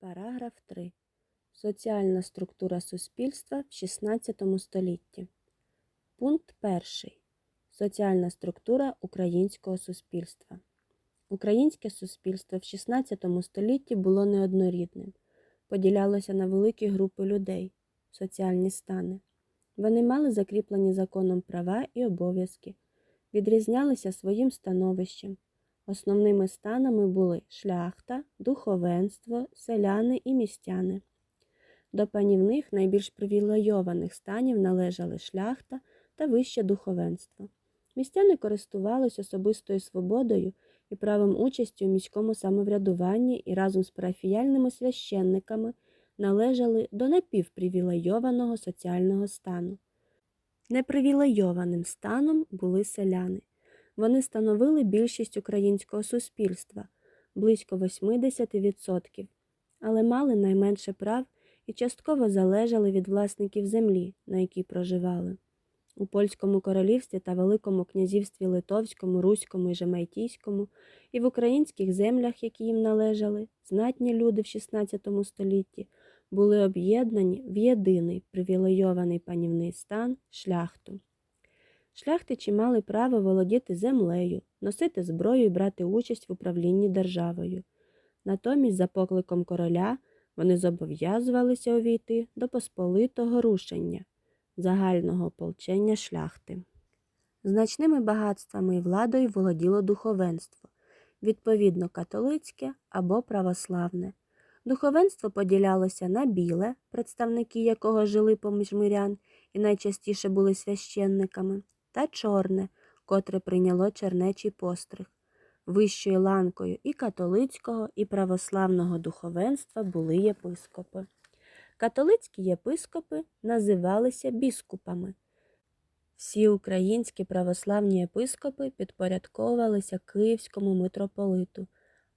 Параграф 3. Соціальна структура суспільства в XVI столітті. Пункт 1. Соціальна структура українського суспільства. Українське суспільство в XVI столітті було неоднорідним, поділялося на великі групи людей, соціальні стани. Вони мали закріплені законом права і обов'язки, відрізнялися своїм становищем. Основними станами були шляхта, духовенство, селяни і містяни. До панівних найбільш привілейованих станів належали шляхта та вище духовенство. Містяни користувались особистою свободою і правом участі у міському самоврядуванні і разом з парафіяльними священниками належали до напівпривілейованого соціального стану. Непривілейованим станом були селяни. Вони становили більшість українського суспільства близько 80%, але мали найменше прав і частково залежали від власників землі, на якій проживали. У Польському королівстві та Великому князівстві Литовському, Руському і Жемайтійському і в українських землях, які їм належали, знатні люди в XVI столітті були об'єднані в єдиний привілейований панівний стан шляхту. Шляхтичі мали право володіти землею, носити зброю і брати участь в управлінні державою. Натомість, за покликом короля, вони зобов'язувалися увійти до посполитого рушення, загального ополчення шляхти. Значними багатствами і владою володіло духовенство, відповідно католицьке або православне. Духовенство поділялося на біле, представники якого жили поміж мирян і найчастіше були священниками, та чорне, котре прийняло чернечий постриг. Вищою ланкою і католицького, і православного духовенства були єпископи. Католицькі єпископи називалися біскупами. Всі українські православні єпископи підпорядковувалися Київському митрополиту,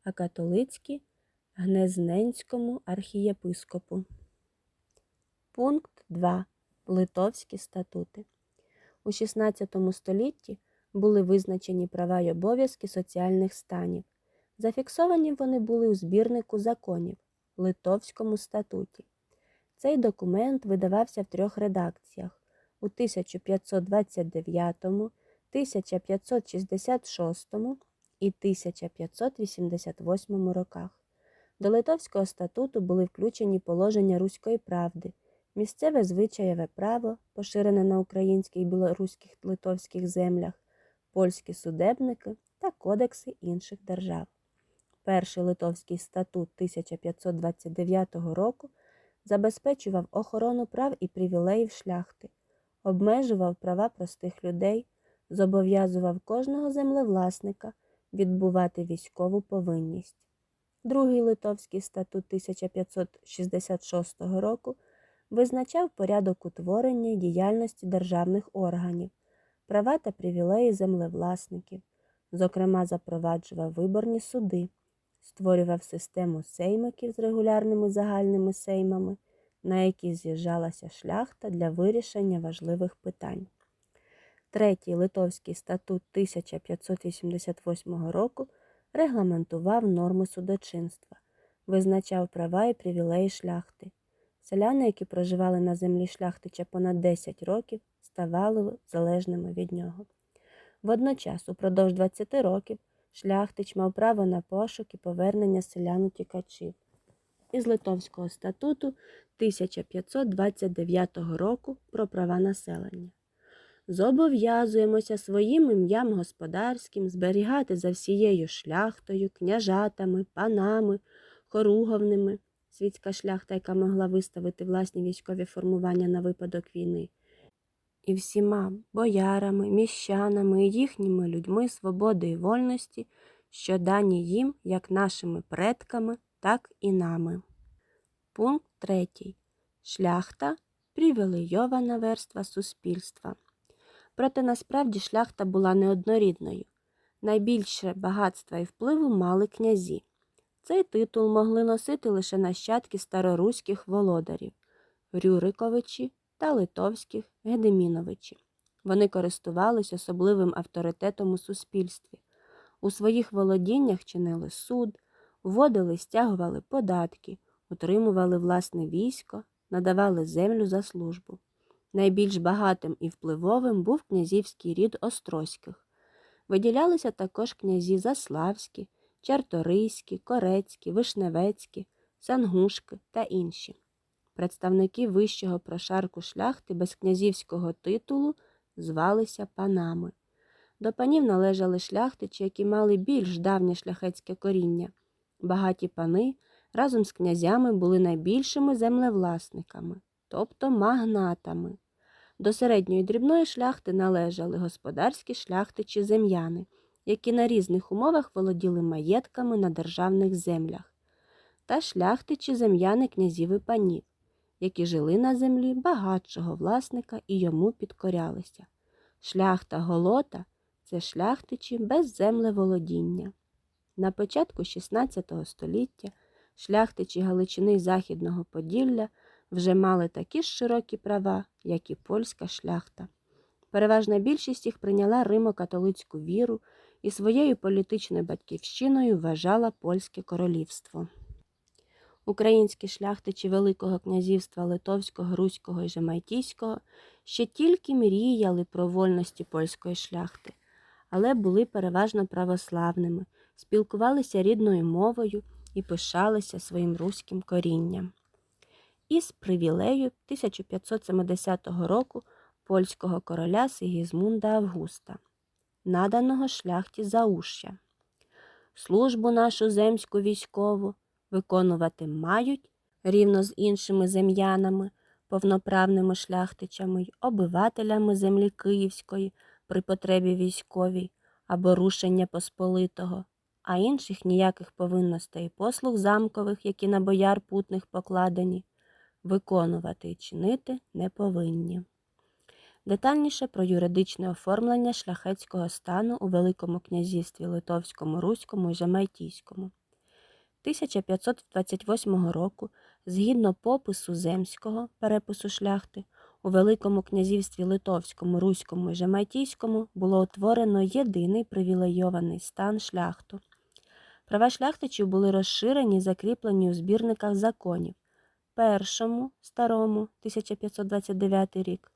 а католицькі Гнезненському архієпископу. Пункт 2. Литовські статути. У XVI столітті були визначені права й обов'язки соціальних станів. Зафіксовані вони були у збірнику законів Литовському статуті. Цей документ видавався в трьох редакціях у 1529, 1566 і 1588 роках. До Литовського статуту були включені положення Руської правди, місцеве звичаєве право, поширене на українських, білоруських литовських землях, польські судебники та кодекси інших держав. Перший Литовський статут 1529 року забезпечував охорону прав і привілеїв шляхти, обмежував права простих людей, зобов'язував кожного землевласника відбувати військову повинність. Другий Литовський статут 1566 року визначав порядок утворення діяльності державних органів, права та привілеї землевласників, зокрема, запроваджував виборні суди, створював систему сеймиків з регулярними загальними сеймами, на які з'їжджалася шляхта для вирішення важливих питань. Третій Литовський статут 1588 року регламентував норми судочинства, визначав права і привілеї шляхти. Селяни, які проживали на землі шляхтича понад 10 років, ставали залежними від нього. Водночас, упродовж 20 років, шляхтич мав право на пошук і повернення селян утікачів. Із Литовського статуту 1529 року про права населення. Зобов'язуємося своїм ім'ям господарським зберігати за всією шляхтою, княжатами, панами, хоруговними, світська шляхта, яка могла виставити власні військові формування на випадок війни, і всіма боярами, міщанами і їхніми людьми свободи і вольності, що дані їм як нашими предками, так і нами. Пункт 3. Шляхта привілейована верства суспільства. Проте насправді шляхта була неоднорідною. Найбільше багатства і впливу мали князі. Цей титул могли носити лише нащадки староруських володарів Рюриковичі та литовських Гедеміновичі. Вони користувались особливим авторитетом у суспільстві. У своїх володіннях чинили суд, вводили, стягували податки, утримували власне військо, надавали землю за службу. Найбільш багатим і впливовим був князівський рід Острозьких. Виділялися також князі Заславські, Чарторийські, Корецькі, Вишневецькі, Сангушки та інші. Представники вищого прошарку шляхти без князівського титулу звалися панами. До панів належали шляхтичі, які мали більш давнє шляхетське коріння. Багаті пани разом з князями були найбільшими землевласниками, тобто магнатами. До середньої дрібної шляхти належали господарські шляхтичі зем'яни, які на різних умовах володіли маєтками на державних землях, та шляхтичі зем'яни князів і панів, які жили на землі багатшого власника і йому підкорялися. Шляхта голота це шляхтичі без землеволодіння. На початку XVI століття шляхтичі Галичини Західного Поділля вже мали такі ж широкі права, як і польська шляхта. Переважна більшість їх прийняла римо-католицьку віру і своєю політичною батьківщиною вважала польське королівство. Українські шляхтичі Великого князівства Литовського, Руського і Жемайтійського ще тільки мріяли про вольності польської шляхти, але були переважно православними, спілкувалися рідною мовою і пишалися своїм руським корінням. Із привілею 1570 року польського короля Сигізмунда Августа, наданого шляхті Зауща. Службу нашу земську військову виконувати мають рівно з іншими зем'янами, повноправними шляхтичами й обивателями землі Київської при потребі військовій або рушення Посполитого, а інших ніяких повинностей послуг замкових, які на бояр путних покладені, виконувати і чинити не повинні. Детальніше про юридичне оформлення шляхетського стану у Великому князівстві Литовському, Руському і Жемайтійському. 1528 року, згідно попису земського перепису шляхти, у Великому князівстві Литовському, Руському і Жемайтійському було утворено єдиний привілейований стан шляхту. Права шляхтичів були розширені закріплені у збірниках законів першому старому 1529 рік,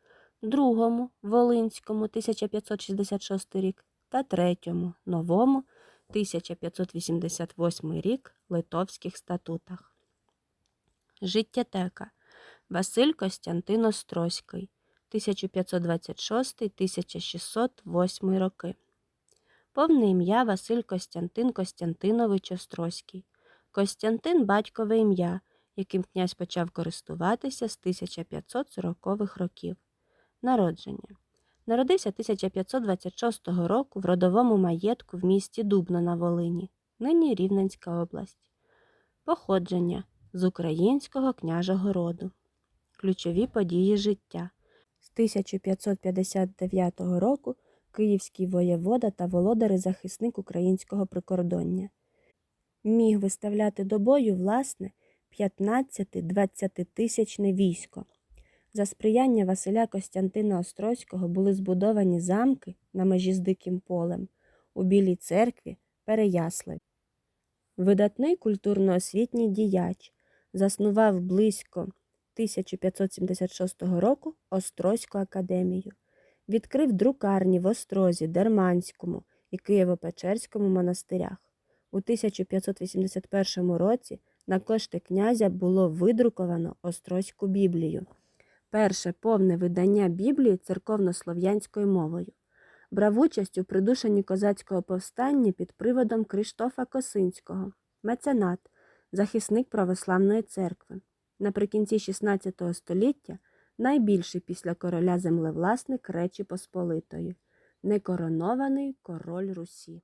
другому Волинському 1566 рік та третьому новому 1588 рік Литовських статутах. Життєтека Василь Костянтин Острозький 1526-1608 роки. Повне ім'я Василь Костянтин Костянтинович Острозький. Костянтин батькове ім'я, яким князь почав користуватися з 1540-х років. Народження. Народився 1526 року в родовому маєтку в місті Дубно на Волині, нині Рівненська область. Походження з українського княжого роду. Ключові події життя. З 1559 року київський воєвода та володар і захисник українського прикордоння. Міг виставляти до бою власне 15-20 тисячне військо. За сприяння Василя Костянтина Острозького були збудовані замки на межі з Диким полем у Білій церкві Переяславі. Видатний культурно-освітній діяч заснував близько 1576 року Острозьку академію, відкрив друкарні в Острозі, Дерманському і Києво-Печерському монастирях. У 1581 році на кошти князя було видруковано Острозьку Біблію перше повне видання Біблії церковнослов'янською мовою. Брав участь у придушенні козацького повстання під приводом Криштофа Косинського, меценат, захисник православної церкви. Наприкінці XVI століття найбільший після короля землевласник Речі Посполитої, некоронований король Русі.